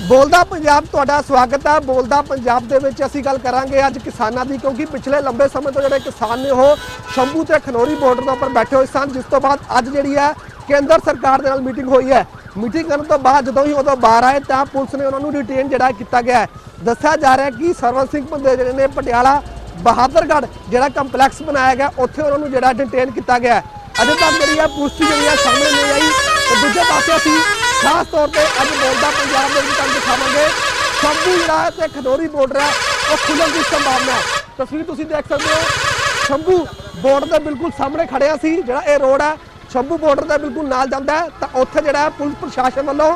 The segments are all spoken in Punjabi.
ਬੋਲਦਾ ਪੰਜਾਬ, ਤੁਹਾਡਾ ਸਵਾਗਤ ਹੈ ਬੋਲਦਾ ਪੰਜਾਬ ਦੇ ਵਿੱਚ ਅਸੀਂ ਗੱਲ ਕਰਾਂਗੇ ਅੱਜ ਕਿਸਾਨਾਂ ਦੀ, ਕਿਉਂਕਿ ਪਿਛਲੇ ਲੰਬੇ ਸਮੇਂ ਤੋਂ ਜਿਹੜੇ ਕਿਸਾਨ ਨੇ ਉਹ ਸ਼ੰਭੂ ਤੇ ਖਨੌਰੀ ਬਾਰਡਰ ਦੇ ਉੱਪਰ ਬੈਠੇ ਹੋਏ ਸਨ, ਜਿਸ ਤੋਂ ਬਾਅਦ ਅੱਜ ਜਿਹੜੀ ਹੈ ਕੇਂਦਰ ਸਰਕਾਰ ਦੇ ਨਾਲ ਮੀਟਿੰਗ ਹੋਈ ਹੈ। ਮੀਟਿੰਗ ਕਰਨ ਤੋਂ ਬਾਅਦ ਜਦੋਂ ਹੀ ਉਦੋਂ ਬਾਹਰ ਆਏ, ਤਾਂ ਪੁਲਿਸ ਨੇ ਉਹਨਾਂ ਨੂੰ ਡਿਟੇਨ ਜਿਹੜਾ ਕੀਤਾ ਗਿਆ ਦੱਸਿਆ ਜਾ ਰਿਹਾ ਕਿ ਸਰਵਨ ਸਿੰਘ ਬੰਦੇ ਜਿਹੜੇ ਨੇ ਪਟਿਆਲਾ, ਬਹਾਦਰਗੜ੍ਹ ਜਿਹੜਾ ਕੰਪਲੈਕਸ ਬਣਾਇਆ ਗਿਆ, ਉੱਥੇ ਉਹਨਾਂ ਨੂੰ ਜਿਹੜਾ ਡਿਟੇਨ ਕੀਤਾ ਗਿਆ ਅਜੇ ਤੱਕ ਜਿਹੜੀ ਹੈ ਪੁਸ਼ਟੀ ਜਿਹੜੀ ਹੈ ਸਾਹਮਣੇ ਨਹੀਂ ਆਈ। ਤੇ ਦੂਜੇ ਪਾਸੇ ਅਸੀਂ ਖਾਸ ਤੌਰ ਤੇ ਅੱਜ ਬੋਲਦਾ ਪੰਜਾਬ ਦੇ ਵਿੱਚ ਤੁਹਾਨੂੰ ਦਿਖਾਵਾਂਗੇ। ਸ਼ੰਭੂ ਜਿਹੜਾ ਹੈ ਤੇ ਖਨੌਰੀ ਬਾਰਡਰ ਹੈ ਉਹ ਖੁੱਲਣ ਦੀ ਸੰਭਾਵਨਾ। ਹੈ ਤਸਵੀਰ ਤੁਸੀਂ ਦੇਖ ਸਕਦੇ ਹੋ। ਸ਼ੰਭੂ ਬਾਰਡਰ ਦੇ ਬਿਲਕੁਲ ਸਾਹਮਣੇ ਖੜਿਆ ਸੀ, ਜਿਹੜਾ ਇਹ ਰੋਡ ਹੈ, ਸ਼ੰਭੂ ਬਾਰਡਰ ਦੇ ਬਿਲਕੁਲ ਨਾਲ ਜਾਂਦਾ ਹੈ। ਤਾਂ ਉੱਥੇ ਜਿਹੜਾ ਪੁਲਿਸ ਪ੍ਰਸ਼ਾਸਨ ਵੱਲੋਂ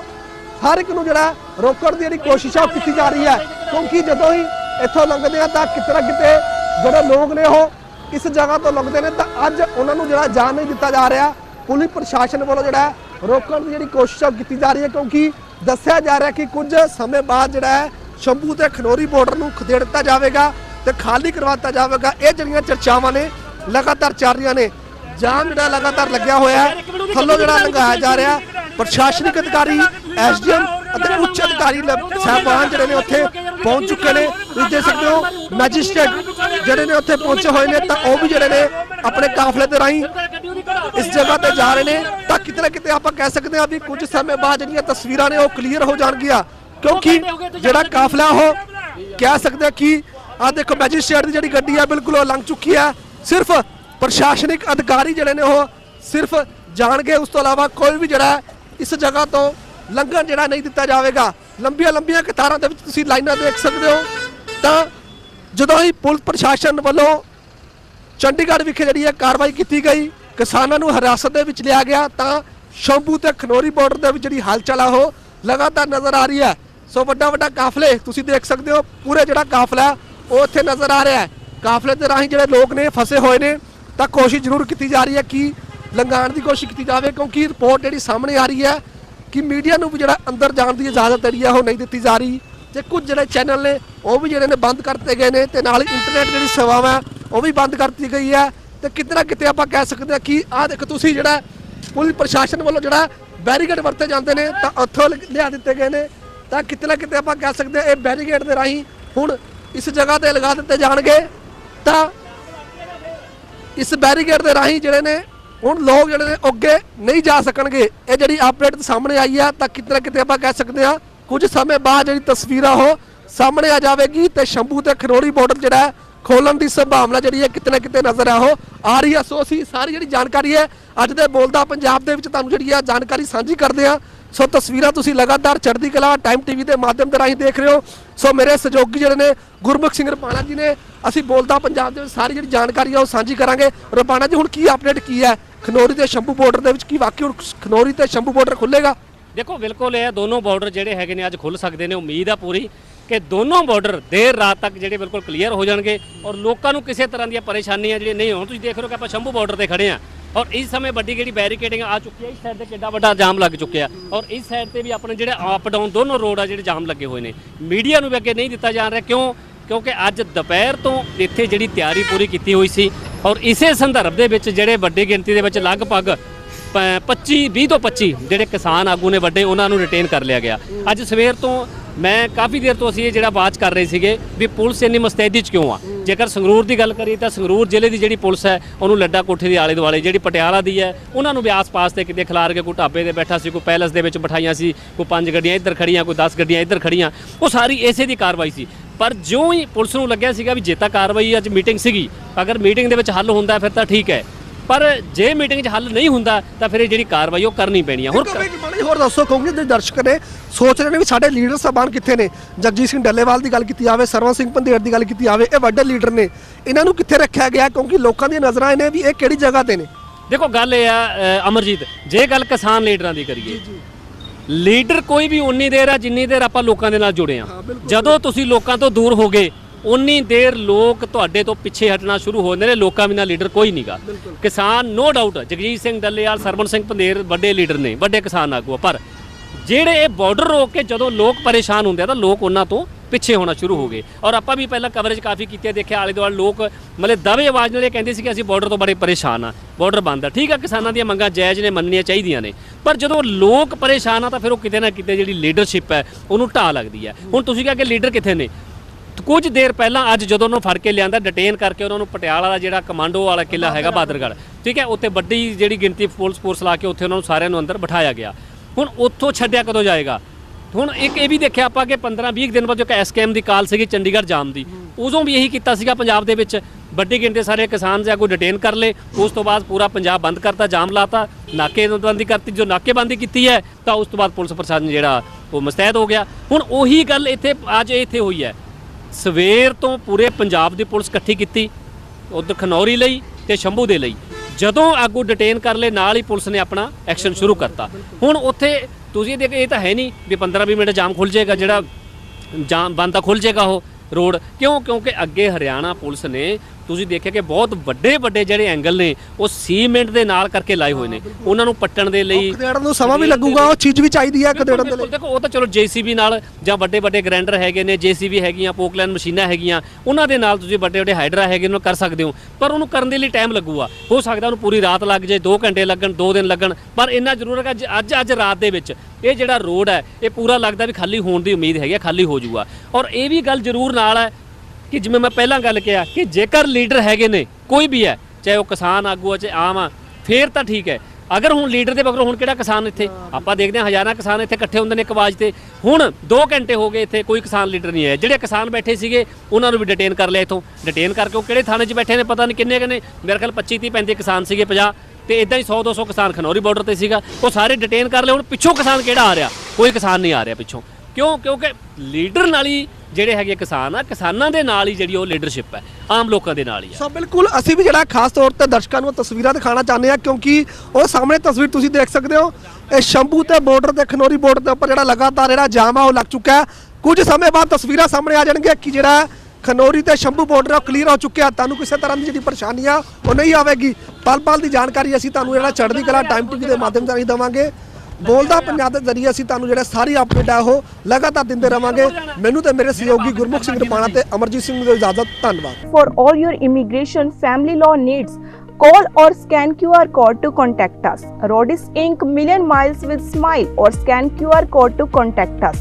ਹਰ ਇੱਕ ਨੂੰ ਜਿਹੜਾ ਰੋਕਣ ਦੀ ਜਿਹੜੀ ਕੋਸ਼ਿਸ਼ ਹੈ ਉਹ ਕੀਤੀ ਜਾ ਰਹੀ ਹੈ। ਕਿਉਂਕਿ ਜਦੋਂ ਹੀ ਇੱਥੋਂ ਲੰਘਦੇ ਆ, ਤਾਂ ਕਿਤੇ ਨਾ ਕਿਤੇ ਜਿਹੜੇ ਲੋਕ ਨੇ ਉਹ ਇਸ ਜਗ੍ਹਾ ਤੋਂ ਲੰਘਦੇ ਨੇ। ਤਾਂ ਅੱਜ ਉਹਨਾਂ ਨੂੰ ਜਿਹੜਾ ਜਾਣ ਨਹੀਂ ਦਿੱਤਾ ਜਾ ਰਿਹਾ। ਪੁਲਿਸ ਪ੍ਰਸ਼ਾਸਨ ਵੱਲੋਂ ਜਿਹੜਾ ਰੋਕਣ ਦੀ ਜਿਹੜੀ ਕੋਸ਼ਿਸ਼ ਹੈ ਕੀਤੀ ਜਾ ਰਹੀ ਹੈ, ਕਿਉਂਕਿ ਦੱਸਿਆ ਜਾ ਰਿਹਾ ਕਿ ਕੁਝ ਸਮੇਂ ਬਾਅਦ ਜਿਹੜਾ ਹੈ, ਸ਼ੰਭੂ ਤੇ ਖਨੌਰੀ ਬਾਰਡਰ ਨੂੰ ਖਦੇੜ ਦਿੱਤਾ ਜਾਵੇਗਾ ਤੇ ਖਾਲੀ ਕਰਵਾਤਾ ਜਾਵੇਗਾ। ਇਹ ਜਿਹੜੀਆਂ ਚਰਚਾਵਾਂ ਨੇ, ਲਗਾਤਾਰ ਚੱਲ ਰਹੀਆਂ ਨੇ। ਜਾਮ ਜਿਹੜਾ ਲਗਾਤਾਰ ਲੱਗਿਆ ਹੋਇਆ ਹੈ, ਥੱਲੋਂ ਜਿਹੜਾ ਲੰਘਾਇਆ ਜਾ ਰਿਹਾ ਪ੍ਰਸ਼ਾਸਨਿਕ ਅਧਿਕਾਰੀ, ਐਸਡੀਐਮ ਅਤੇ ਉੱਚ ਅਧਿਕਾਰੀ ਲ- ਸਾਹਿਬਾਨ ਜਿਹੜੇ ਨੇ ਉੱਥੇ ਪਹੁੰਚ ਚੁੱਕੇ ਨੇ। ਤੁਸੀਂ ਦੇਖ ਸਕਦੇ ਹੋ, ਮੈਜਿਸਟ੍ਰੇਟ ਜਿਹੜੇ ਨੇ ਉੱਥੇ ਪਹੁੰਚੇ ਹੋਏ ਨੇ ਤਾਂ ਉਹ ਵੀ ਜਿਹੜੇ ਨੇ ਆਪਣੇ ਕਾਫਲੇ ਦੇ ਰਾਹੀਂ ਇਸ ਜਗ੍ਹਾ ਤੇ ਜਾ ਰਹੇ ਨੇ। ਤਾਂ ਕਿਤੇ ਨਾ ਕਿਤੇ ਆਪਾਂ ਕਹਿ ਸਕਦੇ ਹਾਂ ਵੀ ਕੁਝ ਸਮੇਂ ਬਾਅਦ ਜਿਹੜੀਆਂ ਤਸਵੀਰਾਂ ਨੇ ਉਹ ਕਲੀਅਰ ਹੋ ਜਾਣਗੀਆਂ। ਕਿਉਂਕਿ ਜਿਹੜਾ ਕਾਫਲਾ ਉਹ ਕਹਿ ਸਕਦੇ ਕਿ ਆ ਦੇਖੋ ਮੈਜਿਸਟ੍ਰੇਟ ਦੀ ਜਿਹੜੀ ਗੱਡੀ ਆ ਬਿਲਕੁਲ ਉਹ ਲੰਘ ਚੁੱਕੀ ਆ। ਸਿਰਫ ਪ੍ਰਸ਼ਾਸਨਿਕ ਅਧਿਕਾਰੀ ਜਿਹੜੇ ਨੇ ਉਹ ਸਿਰਫ ਜਾਣਗੇ। ਉਸ ਤੋਂ ਇਲਾਵਾ ਕੋਈ ਵੀ ਜਿਹੜਾ ਇਸ ਜਗ੍ਹਾ ਤੋਂ ਲੰਘਣ ਜਿਹੜਾ ਨਹੀਂ ਦਿੱਤਾ ਜਾਵੇਗਾ। ਲੰਬੀਆਂ ਲੰਬੀਆਂ ਕਤਾਰਾਂ ਦੇ ਵਿੱਚ ਤੁਸੀਂ ਲਾਈਨਾਂ ਦੇਖ ਸਕਦੇ ਹੋ। ਤਾਂ ਜਦੋਂ ਹੀ ਪੁਲਿਸ ਪ੍ਰਸ਼ਾਸਨ ਵੱਲੋਂ ਚੰਡੀਗੜ੍ਹ ਵਿਖੇ ਜਿਹੜੀ ਹੈ ਕਾਰਵਾਈ ਕੀਤੀ ਗਈ ਕਿਸਾਨਾਂ ਨੂੰ ਹਿਰਾਸਤ ਦੇ ਵਿੱਚ ਲਿਆ ਗਿਆ ਤਾਂ ਸ਼ੰਭੂ ਤੇ ਖਨੌਰੀ ਬਾਰਡਰ ਦੇ ਵਿੱਚ ਜਿਹੜੀ ਹਲਚਲ ਆ ਉਹ ਲਗਾਤਾਰ ਨਜ਼ਰ ਆ ਰਹੀ ਹੈ। ਸੋ ਵੱਡਾ ਵੱਡਾ ਕਾਫਲੇ ਤੁਸੀਂ ਦੇਖ ਸਕਦੇ ਹੋ, ਪੂਰੇ ਜਿਹੜਾ ਕਾਫਲਾ ਉਹ ਇੱਥੇ ਨਜ਼ਰ ਆ ਰਿਹਾ ਹੈ। ਕਾਫਲੇ ਦੇ ਰਾਹੀਂ ਜਿਹੜੇ ਲੋਕ ਨੇ, ਫਸੇ ਹੋਏ ਨੇ, ਤਾਂ ਕੋਸ਼ਿਸ਼ ਜ਼ਰੂਰ ਕੀਤੀ ਜਾ ਰਹੀ ਹੈ ਕਿ ਲੰਘਾਉਣ ਦੀ ਕੋਸ਼ਿਸ਼ ਕੀਤੀ ਜਾਵੇ, ਕਿਉਂਕਿ ਰਿਪੋਰਟ ਜਿਹੜੀ ਸਾਹਮਣੇ ਆ ਰਹੀ ਹੈ ਕਿ ਮੀਡੀਆ ਨੂੰ ਵੀ ਜਿਹੜਾ ਅੰਦਰ ਜਾਣ ਦੀ ਇਜਾਜ਼ਤ ਜਿਹੜੀ ਹੈ, ਉਹ ਨਹੀਂ ਦਿੱਤੀ ਜਾ ਰਹੀ। ਤੇ ਕੁਝ ਜਿਹੜੇ ਚੈਨਲ ਨੇ, ਉਹ ਵੀ ਜਿਹੜੇ ਨੇ ਬੰਦ ਕਰਤੇ ਗਏ ਨੇ ਤੇ ਨਾਲ ਹੀ ਇੰਟਰਨੈਟ ਜਿਹੜੀ ਸੇਵਾਵਾਂ, ਉਹ ਵੀ ਬੰਦ ਕਰ ਦਿੱਤੀ ਗਈ ਹੈ। ਤੇ ਕਿਤੇ ਨਾ ਕਿਤੇ ਆਪਾਂ ਕਹਿ ਸਕਦੇ ਹਾਂ ਕਿ ਆਹ ਦੇਖੋ ਤੁਸੀਂ ਜਿਹੜਾ ਪੁਲਿਸ ਪ੍ਰਸ਼ਾਸਨ ਵੱਲੋਂ ਜਿਹੜਾ ਬੈਰੀਕੇਡ ਵਰਤੇ ਜਾਂਦੇ ਨੇ, ਤਾਂ ਉੱਥੋਂ ਲ- ਲਿਆ ਦਿੱਤੇ ਗਏ ਨੇ, ਤਾਂ ਕਿਤੇ ਨਾ ਕਿਤੇ ਆਪਾਂ ਕਹਿ ਸਕਦੇ ਹਾਂ ਇਹ ਬੈਰੀਕੇਡ ਦੇ ਰਾਹੀਂ ਹੁਣ ਇਸ ਜਗ੍ਹਾ ਤੇ ਲਗਾ ਦਿੱਤੇ ਜਾਣਗੇ, ਤਾਂ ਇਸ ਬੈਰੀਕੇਡ ਦੇ ਰਾਹੀਂ ਜਿਹੜੇ ਨੇ, ਹੁਣ ਲੋਕ ਜਿਹੜੇ ਨੇ ਅੱਗੇ ਨਹੀਂ ਜਾ ਸਕਣਗੇ। ਇਹ ਜਿਹੜੀ ਅਪਡੇਟ ਸਾਹਮਣੇ ਆਈ ਆ, ਤਾਂ ਕਿਤੇ ਨਾ ਕਿਤੇ ਆਪਾਂ ਕਹਿ ਸਕਦੇ ਆ ਕੁਝ ਸਮੇਂ ਬਾਅਦ ਜਿਹੜੀ ਤਸਵੀਰਾਂ ਉਹ ਸਾਹਮਣੇ ਆ ਜਾਵੇਗੀ ਤੇ ਸ਼ੰਭੂ ਤੇ ਖਰੋੜੀ ਬਾਰਡਰ ਜਿਹੜਾ ਖੋਲਣ ਦੀ ਸੰਭਾਵਨਾ ਜਿਹੜੀ ਹੈ ਕਿਤੇ ਨਾ ਕਿਤੇ ਨਜ਼ਰ ਆ ਆ ਰਹੀ ਹੈ। ਸੋ ਅਸੀਂ ਸਾਰੀ ਜਿਹੜੀ ਜਾਣਕਾਰੀ ਹੈ, ਅੱਜ ਦੇ ਬੋਲਦਾ ਪੰਜਾਬ ਦੇ ਵਿੱਚ ਤੁਹਾਨੂੰ ਜਿਹੜੀ ਆ ਜਾਣਕਾਰੀ ਸਾਂਝੀ ਕਰਦੇ ਆ ਸੋ ਤਸਵੀਰਾਂ ਤੁਸੀਂ ਲਗਾਤਾਰ ਚੜ੍ਹਦੀ ਕਲਾ ਟਾਈਮ ਟੀਵੀ ਦੇ ਮਾਧਿਅਮ ਦੇ ਰਾਹੀਂ ਦੇਖ ਰਹੇ ਹੋ। ਸੋ ਮੇਰੇ ਸਹਿਯੋਗੀ ਜਿਹੜੇ ਨੇ, ਗੁਰਮੁਖ ਸਿੰਘ ਰਪਾਣਾ ਜੀ ਨੇ, ਅਸੀਂ ਬੋਲਦਾ ਪੰਜਾਬ ਦੇ ਵਿੱਚ ਸਾਰੀ ਜਿਹੜੀ ਜਾਣਕਾਰੀ ਆ ਉਹ ਸਾਂਝੀ ਕਰਾਂਗੇ। ਰਪਾਣਾ ਜੀ, ਹੁਣ ਕੀ ਅਪਡੇਟ ਕੀ ਹੈ? ਖਨੌਰੀ ਤੇ ਸ਼ੰਭੂ ਬਾਰਡਰ ਦੇ ਵਿੱਚ ਕੀ ਵਾਕਈ ਹੁਣ ਖਨੌਰੀ ਤੇ ਸ਼ੰਭੂ ਬਾਰਡਰ ਖੁੱਲੇਗਾ ਦੇਖੋ, ਬਿਲਕੁਲ ਇਹ ਦੋਨੋਂ ਬਾਰਡਰ ਜਿਹੜੇ ਹੈਗੇ ਨੇ, ਅੱਜ ਖੁੱਲ ਸਕਦੇ ਨੇ, ਉਮੀਦ ਆ ਪੂਰੀ। ਕਿ ਦੋਨੋਂ ਬਾਰਡਰ ਦੇਰ ਰਾਤ ਤੱਕ ਜਿਹੜੇ ਬਿਲਕੁਲ ਕਲੀਅਰ ਹੋ ਜਾਣਗੇ ਔਰ ਲੋਕਾਂ ਨੂੰ ਕਿਸੇ ਤਰ੍ਹਾਂ ਦੀਆਂ ਪਰੇਸ਼ਾਨੀਆਂ ਜਿਹੜੀਆਂ ਨਹੀਂ ਹੋਣ। ਤੁਸੀਂ ਦੇਖ ਰਹੇ ਹੋ ਕਿ ਆਪਾਂ ਸ਼ੰਭੂ ਬਾਰਡਰ ਤੇ ਖੜੇ ਆ ਔਰ ਇਸ ਸਮੇਂ ਵੱਡੀ ਜਿਹੜੀ ਬੈਰੀਕੇਡਿੰਗ ਆ ਚੁੱਕੀ ਹੈ, ਇਸ ਸਾਈਡ ਤੇ ਕਿੱਡਾ ਵੱਡਾ ਜਾਮ ਲੱਗ ਚੁੱਕਿਆ ਔਰ ਇਸ ਸਾਈਡ ਤੇ ਵੀ ਆਪਣੇ ਜਿਹੜੇ ਅਪ ਡਾਊਨ ਦੋਨੋਂ ਰੋਡ ਆ ਜਿਹੜੇ ਜਾਮ ਲੱਗੇ ਹੋਏ ਨੇ। ਮੀਡੀਆ ਨੂੰ ਵੀ ਅੱਗੇ ਨਹੀਂ ਦਿੱਤਾ ਜਾ ਰਿਹਾ ਕਿਉਂ? ਕਿਉਂਕਿ ਅੱਜ ਦੁਪਹਿਰ ਤੋਂ ਇੱਥੇ ਜਿਹੜੀ ਤਿਆਰੀ ਪੂਰੀ ਕੀਤੀ ਹੋਈ ਸੀ ਔਰ ਇਸੇ ਸੰਦਰਭ ਦੇ ਵਿੱਚ ਜਿਹੜੇ ਵੱਡੀ ਗਿਣਤੀ ਦੇ ਵਿੱਚ ਲਗਭਗ ਪ- 25 20 ਤੋਂ 25 ਜਿਹੜੇ ਕਿਸਾਨ ਆਗੂ ਨੇ ਵੱਡੇ, ਉਹਨਾਂ ਨੂੰ ਰਿਟੇਨ ਕਰ ਲਿਆ ਗਿਆ। ਅੱਜ ਸਵੇਰ ਤੋਂ ਮੈਂ ਕਾਫੀ ਦੇਰ ਤੋਂ ਅਸੀਂ ਇਹ ਜਿਹੜਾ ਬਾਤ ਕਰ ਰਹੇ ਸੀਗੇ ਵੀ ਪੁਲਿਸ ਇੰਨੀ ਮੁਸਤੈਦੀ ਚ ਕਿਉਂ ਆ? ਜੇਕਰ ਸੰਗਰੂਰ ਦੀ ਗੱਲ ਕਰੀਏ ਤਾਂ ਸੰਗਰੂਰ ਜ਼ਿਲ੍ਹੇ ਦੀ ਜਿਹੜੀ ਪੁਲਿਸ ਹੈ ਉਹਨੂੰ ਲੱਡਾ ਕੋਠੇ ਦੇ ਆਲੇ ਦੁਆਲੇ ਜਿਹੜੀ ਪਟਿਆਲਾ ਦੀ ਹੈ ਉਹਨਾਂ ਨੂੰ ਵੀ ਆਸ-ਪਾਸ ਤੇ ਕਿਤੇ ਖਿਲਾਰ ਕੇ ਕੋਈ ਢਾਬੇ ਤੇ ਬੈਠਾ ਸੀ ਕੋਈ ਪੈਲਸ ਦੇ ਵਿੱਚ ਬਿਠਾਈਆਂ ਸੀ ਕੋਈ ਪੰਜ ਗੱਡੀਆਂ ਇੱਧਰ ਖੜੀਆਂ ਕੋਈ 10 ਗੱਡੀਆਂ ਇੱਧਰ ਖੜੀਆਂ ਉਹ ਸਾਰੀ ਇਸੇ ਦੀ ਕਾਰਵਾਈ ਸੀ। ਪਰ ਜਿਉਂ ਹੀ ਪੁਲਿਸ ਨੂੰ ਲੱਗਿਆ ਸੀਗਾ ਵੀ ਜੇ ਤਾਂ ਕਾਰਵਾਈ ਅੱਜ ਮੀਟਿੰਗ ਸੀਗੀ ਅਗਰ ਮੀਟਿੰਗ ਦੇ ਵਿੱਚ ਹੱਲ ਹੁੰਦਾ ਫਿਰ ਤਾਂ ਠੀਕ ਹੈ। ਪਰ ਜੇ ਮੀਟਿੰਗ 'ਚ ਹੱਲ ਨਹੀਂ ਹੁੰਦਾ ਤਾਂ ਫਿਰ ਇਹ ਜਿਹੜੀ ਕਾਰਵਾਈ ਉਹ ਕਰਨੀ ਪੈਣੀ ਆ। ਮਾੜੀ ਹੋਰ ਦੱਸੋ ਕਿਉਂਕਿ ਜਿਹੜੇ ਦਰਸ਼ਕ ਨੇ ਸੋਚ ਰਹੇ ਨੇ ਵੀ ਸਾਡੇ ਲੀਡਰ ਸਾਹਿਬਾਨ ਕਿੱਥੇ ਨੇ? ਜਗਜੀਤ ਸਿੰਘ ਡੱਲੇਵਾਲ ਦੀ ਗੱਲ ਕੀਤੀ ਜਾਵੇ ਸਰਵਨ ਸਿੰਘ ਪੰਧੇਰ ਦੀ ਗੱਲ ਕੀਤੀ ਜਾਵੇ ਇਹ ਵੱਡੇ ਲੀਡਰ ਨੇ। ਇਹਨਾਂ ਨੂੰ ਕਿੱਥੇ ਰੱਖਿਆ ਗਿਆ? ਕਿਉਂਕਿ ਲੋਕਾਂ ਦੀਆਂ ਨਜ਼ਰਾਂ ਇਹਨੇ ਵੀ ਇਹ ਕਿਹੜੀ ਜਗ੍ਹਾ ਤੇ ਨੇ? ਦੇਖੋ ਗੱਲ ਇਹ ਆ ਅ, ਅਮਰਜੀਤ ਜੇ ਗੱਲ ਕਿਸਾਨ ਲੀਡਰਾਂ ਦੀ ਕਰੀਏ ਲੀਡਰ ਕੋਈ ਵੀ ਉਨੀ ਦੇਰ ਆ ਜਿੰਨੀ ਦੇਰ ਆਪਾਂ ਲੋਕਾਂ ਦੇ ਨਾਲ ਜੁੜੇ ਆ। ਜਦੋਂ ਤੁਸੀਂ ਲੋਕਾਂ ਤੋਂ ਦੂਰ ਹੋ ਗਏ ਉਨੀ ਦੇਰ ਲੋਕ ਤੁਹਾਡੇ ਤੋਂ ਪਿੱਛੇ ਹਟਣਾ ਸ਼ੁਰੂ ਹੋ ਜਾਂਦੇ ਨੇ ਲੋਕਾਂ ਬਿਨਾਂ ਲੀਡਰ ਕੋਈ ਨਹੀਂਗਾ ਕਿਸਾਨ ਨੋ ਡਾਊਟ ਜਗਜੀਤ ਸਿੰਘ ਡੱਲੇਵਾਲ ਸਰਵਨ ਸਿੰਘ ਪੰਧੇਰ ਵੱਡੇ ਲੀਡਰ ਨੇ ਵੱਡੇ ਕਿਸਾਨ ਆਗੂ ਆ ਪਰ ਜਿਹੜੇ ਇਹ ਬਾਰਡਰ ਰੋਕ ਕੇ ਜਦੋਂ ਲੋਕ ਪਰੇਸ਼ਾਨ ਹੁੰਦੇ ਆ ਤਾਂ ਲੋਕ ਉਹਨਾਂ ਤੋਂ ਪਿੱਛੇ ਹੋਣਾ ਸ਼ੁਰੂ ਹੋ ਗਏ। ਔਰ ਆਪਾਂ ਵੀ ਪਹਿਲਾਂ ਕਵਰੇਜ ਕਾਫੀ ਕੀਤੀ ਹੈ ਦੇਖਿਆ ਆਲੇ ਦੁਆਲੇ ਲੋਕ ਮਤਲਬ ਦਵੇ ਆਵਾਜ਼ ਨਾਲ ਇਹ ਕਹਿੰਦੇ ਸੀ ਕਿ ਅਸੀਂ ਬਾਰਡਰ ਤੋਂ ਬੜੇ ਪਰੇਸ਼ਾਨ ਆ ਬਾਰਡਰ ਬੰਦ ਆ। ਠੀਕ ਆ ਕਿਸਾਨਾਂ ਦੀਆਂ ਮੰਗਾਂ ਜਾਇਜ਼ ਨੇ ਮੰਨਣੀਆਂ ਚਾਹੀਦੀਆਂ ਨੇ ਪਰ ਜਦੋਂ ਲੋਕ ਪਰੇਸ਼ਾਨ ਆ ਤਾਂ ਫਿਰ ਉਹ ਕਿਤੇ ਨਾ ਕਿਤੇ ਜਿਹੜੀ ਲੀਡਰਸ਼ਿਪ ਹੈ ਉਹਨੂੰ ਢਾਹ ਲੱਗਦੀ ਹੈ। ਹੁਣ ਤੁਸੀਂ ਕਿਹਾ ਕਿ ਲੀਡਰ ਕਿੱਥੇ ਨੇ? ਕੁਝ ਦੇਰ ਪਹਿਲਾਂ ਅੱਜ ਜਦੋਂ ਉਹਨੂੰ ਫੜ ਕੇ ਲਿਆਂਦਾ ਡਿਟੇਨ ਕਰਕੇ ਉਹਨਾਂ ਨੂੰ ਪਟਿਆਲਾ ਦਾ ਜਿਹੜਾ ਕਮਾਂਡੋ ਵਾਲਾ ਕਿਲਾ ਹੈਗਾ ਬਹਾਦਰਗੜ੍ਹ ਠੀਕ ਹੈ, ਉੱਥੇ ਵੱਡੀ ਜਿਹੜੀ ਗਿਣਤੀ ਪੁਲਿਸ ਫੋਰਸ ਲਾ ਕੇ ਉੱਥੇ ਉਹਨਾਂ ਨੂੰ ਸਾਰਿਆਂ ਨੂੰ ਅੰਦਰ ਬਿਠਾਇਆ ਗਿਆ। ਹੁਣ ਉੱਥੋਂ ਛੱਡਿਆ ਕਦੋਂ ਜਾਏਗਾ? ਹੁਣ ਇੱਕ ਇਹ ਵੀ ਦੇਖਿਆ ਆਪਾਂ ਕਿ 15 20 ਦਿਨ ਬਾਅਦ ਜੋ ਐਸਕੇਐਮ ਦੀ ਕਾਲ ਸੀਗੀ ਚੰਡੀਗੜ੍ਹ ਜਾਮ ਦੀ, ਉਦੋਂ ਵੀ ਇਹੀ ਕੀਤਾ ਸੀਗਾ ਪੰਜਾਬ ਦੇ ਵਿੱਚ। ਵੱਡੀ ਗਿਣਤੀ ਸਾਰੇ ਕਿਸਾਨ ਜਾਂ ਕੋਈ ਡਿਟੇਨ ਕਰ ਲਏ ਉਸ ਤੋਂ ਬਾਅਦ ਪੂਰਾ ਪੰਜਾਬ ਬੰਦ ਕਰਤਾ, ਜਾਮ ਲਾਤਾ, ਨਾਕੇਬੰਦੀ ਕਰਤੀ, ਜੋ ਨਾਕੇਬੰਦੀ ਕੀਤੀ ਹੈ, ਤਾਂ ਉਸ ਤੋਂ ਬਾਅਦ ਪੁਲਿਸ ਪ੍ਰਸ਼ਾਸਨ ਜਿਹੜਾ ਉਹ ਮੁਸਤੈਦ ਹੋ ਗਿਆ। ਹੁਣ ਉਹੀ ਗੱਲ ਇੱਥੇ, ਅੱਜ ਇੱਥੇ ਹੋਈ ਹੈ। ਸਵੇਰ ਤੋਂ ਪੂਰੇ ਪੰਜਾਬ ਦੀ ਪੁਲਿਸ ਇਕੱਠੀ ਕੀਤੀ, ਉਧਰ ਖਨੌਰੀ ਲਈ ਤੇ ਸ਼ੰਭੂ ਦੇ ਲਈ। ਜਦੋਂ ਆਗੂ ਡਿਟੇਨ ਕਰ ਲਏ, ਨਾਲ ਹੀ ਪੁਲਿਸ ਨੇ ਆਪਣਾ ਐਕਸ਼ਨ ਸ਼ੁਰੂ ਕਰਤਾ। ਹੁਣ ਉੱਥੇ ਤੁਸੀਂ ਦੇਖ, ਇਹ ਤਾਂ ਹੈ ਨਹੀਂ ਵੀ 15 20 ਮਿੰਟ ਜਾਮ ਖੁੱਲ ਜਾਏਗਾ, ਜਿਹੜਾ ਜਾਮ ਬੰਦ ਤਾਂ ਖੁੱਲ ਜਾਏਗਾ ਉਹ ਰੋਡ। ਕਿਉਂ? ਕਿਉਂਕਿ ਅੱਗੇ ਹਰਿਆਣਾ ਪੁਲਿਸ ਨੇ ਤੁਸੀਂ ਦੇਖਿਆ ਕਿ ਬਹੁਤ ਵੱਡੇ ਵੱਡੇ ਜਿਹੜੇ ਐਂਗਲ ਨੇ ਉਹ ਸੀਮੈਂਟ ਦੇ ਨਾਲ ਕਰਕੇ ਲਾਏ ਹੋਏ ਨੇ। ਉਹਨਾਂ ਨੂੰ ਪੱਟਣ ਦੇ ਲਈ ਕਦੇੜਨ ਨੂੰ ਸਮਾਂ ਵੀ ਲੱਗੂਗਾ ਉਹ ਚੀਜ਼ ਵੀ ਚਾਹੀਦੀ ਹੈ ਕਦੇੜਨ ਦੇ ਲਈ। ਦੇਖੋ ਉਹ ਤਾਂ ਚਲੋ ਜੀਸੀਬੀ ਨਾਲ ਜਾਂ ਵੱਡੇ ਵੱਡੇ ਗ੍ਰਾਈਂਡਰ ਹੈਗੇ ਨੇ ਜੀਸੀਬੀ ਹੈਗੀਆਂ ਪੋਕਲੈਨ ਮਸ਼ੀਨਾਂ ਹੈਗੀਆਂ ਉਹਨਾਂ ਦੇ ਨਾਲ ਤੁਸੀਂ ਵੱਡੇ ਵੱਡੇ ਹਾਈਡਰਾ ਹੈਗੇ ਉਹਨਾਂ ਕਰ ਸਕਦੇ ਹੋ। ਪਰ ਉਹਨੂੰ ਕਰਨ ਦੇ ਲਈ ਟਾਈਮ ਲੱਗੂਗਾ। ਹੋ ਸਕਦਾ ਉਹਨੂੰ ਪੂਰੀ ਰਾਤ ਲੱਗ ਜਾਏ 2 ਘੰਟੇ ਲੱਗਣ 2 ਦਿਨ ਲੱਗਣ ਪਰ ਇੰਨਾ ਜ਼ਰੂਰ ਹੈ ਕਿ ਅੱਜ- ਅੱਜ ਅੱਜ ਰਾਤ ਦੇ ਵਿੱਚ ਇਹ ਜਿਹੜਾ ਰੋਡ ਹੈ ਇਹ ਪੂਰਾ ਲੱਗਦਾ ਵੀ ਖਾਲੀ ਹੋਣ ਦੀ ਉਮੀਦ ਹੈਗੀ ਖਾਲੀ ਹੋ ਜਾਊਗਾ। ਔਰ ਇਹ ਵੀ ਗੱਲ ਜ਼ਰੂਰ ਨਾਲ ਹੈ ਕਿ ਜਿਵੇਂ ਮੈਂ ਪਹਿਲਾਂ ਗੱਲ ਕਿਹਾ ਕਿ ਜੇਕਰ ਲੀਡਰ ਹੈਗੇ ਨੇ ਕੋਈ ਵੀ ਹੈ ਚਾਹੇ ਉਹ ਕਿਸਾਨ ਆਗੂ ਆ ਚਾਹੇ ਆਮ ਆ ਫੇਰ ਤਾਂ ਠੀਕ ਹੈ। ਅਗਰ ਹੁਣ ਲੀਡਰ ਦੇ ਬਗਰੋਂ ਹੁਣ ਕਿਹੜਾ ਕਿਸਾਨ ਇੱਥੇ? ਆਪਾਂ ਦੇਖਦੇ ਹਾਂ ਹਜ਼ਾਰਾਂ ਕਿਸਾਨ ਇੱਥੇ ਇਕੱਠੇ ਹੁੰਦੇ ਨੇ ਇੱਕ ਆਵਾਜ਼ ਤੇ। ਹੁਣ 2 ਘੰਟੇ ਹੋ ਗਏ ਇੱਥੇ ਕੋਈ ਕਿਸਾਨ ਲੀਡਰ ਨਹੀਂ ਆਇਆ। ਜਿਹੜੇ ਕਿਸਾਨ ਬੈਠੇ ਸੀਗੇ ਉਹਨਾਂ ਨੂੰ ਵੀ ਡਿਟੇਨ ਕਰ ਲਿਆ ਇੱਥੋਂ। ਡਿਟੇਨ ਕਰਕੇ ਉਹ ਕਿਹੜੇ ਥਾਣੇ 'ਚ ਬੈਠੇ ਨੇ ਪਤਾ ਨਹੀਂ ਕਿੰਨੇ ਕਿੰਨੇ ਮੇਰੇ ਖਿਆਲ 25 30 35 ਕਿਸਾਨ ਸੀਗੇ 50 ਤੇ ਇਦਾਂ ਹੀ 100 200 ਕਿਸਾਨ ਖਨੌਰੀ ਬਾਰਡਰ ਤੇ ਸੀਗਾ। ਉਹ ਸਾਰੇ ਡਿਟੇਨ ਕਰ ਲਏ। ਹੁਣ ਪਿੱਛੋਂ ਕਿਸਾਨ ਕਿਹੜਾ ਆ ਰਿਹਾ? ਕੋਈ ਕਿਸਾਨ ਨਹੀਂ ਆ ਰਿਹਾ ਪਿੱਛੋਂ। ਕਿਉਂ? ਕਿਉਂਕਿ ਲੀਡਰ ਨਾਲ ਹੀ ਜਿਹੜੇ ਹੈਗੇ ਕਿਸਾਨ ਆ, ਕਿਸਾਨਾਂ ਦੇ ਨਾਲ ਹੀ ਜਿਹੜੀ ਉਹ ਲੀਡਰਸ਼ਿਪ ਹੈ, ਆਮ ਲੋਕਾਂ ਦੇ ਨਾਲ ਹੀ ਆ। ਸੋ ਬਿਲਕੁਲ, ਅਸੀਂ ਵੀ ਜਿਹੜਾ ਖਾਸ ਤੌਰ ਤੇ ਦਰਸ਼ਕਾਂ ਨੂੰ ਤਸਵੀਰਾਂ ਦਿਖਾਉਣਾ ਚਾਹੁੰਦੇ ਆ, ਕਿਉਂਕਿ ਉਹ ਸਾਹਮਣੇ ਤਸਵੀਰ ਤੁਸੀਂ ਦੇਖ ਸਕਦੇ ਹੋ, ਇਹ ਸ਼ੰਭੂ ਤੇ ਬਾਰਡਰ ਤੇ, ਖਨੌਰੀ ਬਾਰਡਰ ਦੇ ਉੱਪਰ ਜਿਹੜਾ ਲਗਾਤਾਰ ਜਿਹੜਾ ਜਾਮ ਆ, ਉਹ ਲੱਗ ਚੁੱਕਾ ਹੈ। ਕੁਝ ਸਮੇਂ ਬਾਅਦ ਤਸਵੀਰਾਂ ਸਾਹਮਣੇ ਆ ਜਾਣਗੀਆਂ ਕਿ ਜਿਹੜਾ ਖਨੌਰੀ ਤੇ ਸ਼ੰਭੂ ਬਾਰਡਰ ਉਹ ਕਲੀਅਰ ਹੋ ਚੁੱਕਿਆ ਤੁਹਾਨੂੰ ਕਿਸੇ ਤਰ੍ਹਾਂ ਦੀ ਜਿਹੜੀ ਪਰੇਸ਼ਾਨੀ ਆ, ਉਹ ਨਹੀਂ ਆਵੇਗੀ। ਪਲ ਪਲ ਦੀ ਜਾਣਕਾਰੀ ਅਸੀਂ ਤੁਹਾਨੂੰ ਜਿਹੜਾ ਚੜ੍ਹਦੀ ਕਲਾ ਟਾਈਮ ਟੀਵੀ ਦੇ ਮਾਧਿਅਮ ਰਾਹੀਂ ਦੇਵਾਂਗੇ। ਬੋਲਦਾ ਪੰਜਾਬ ਦੇ ਜ਼ਰੀਏ ਅਸੀਂ ਤੁਹਾਨੂੰ ਜਿਹੜਾ ਸਾਰੀ ਅਪਡੇਟ ਆ ਉਹ ਲਗਾਤਾਰ ਦਿੰਦੇ ਰਵਾਂਗੇ ਮੈਨੂੰ ਤੇ ਮੇਰੇ ਸਹਿਯੋਗੀ ਗੁਰਮੁਖ ਸਿੰਘ ਰਪਾਣਾ ਤੇ ਅਮਰਜੀਤ ਸਿੰਘ ਨੂੰ ਇਜਾਜ਼ਤ ਧੰਨਵਾਦ for all your immigration family law needs Call or scan QR code to contact us. Rodis Inc. Million Miles with Smile or scan QR code to contact us.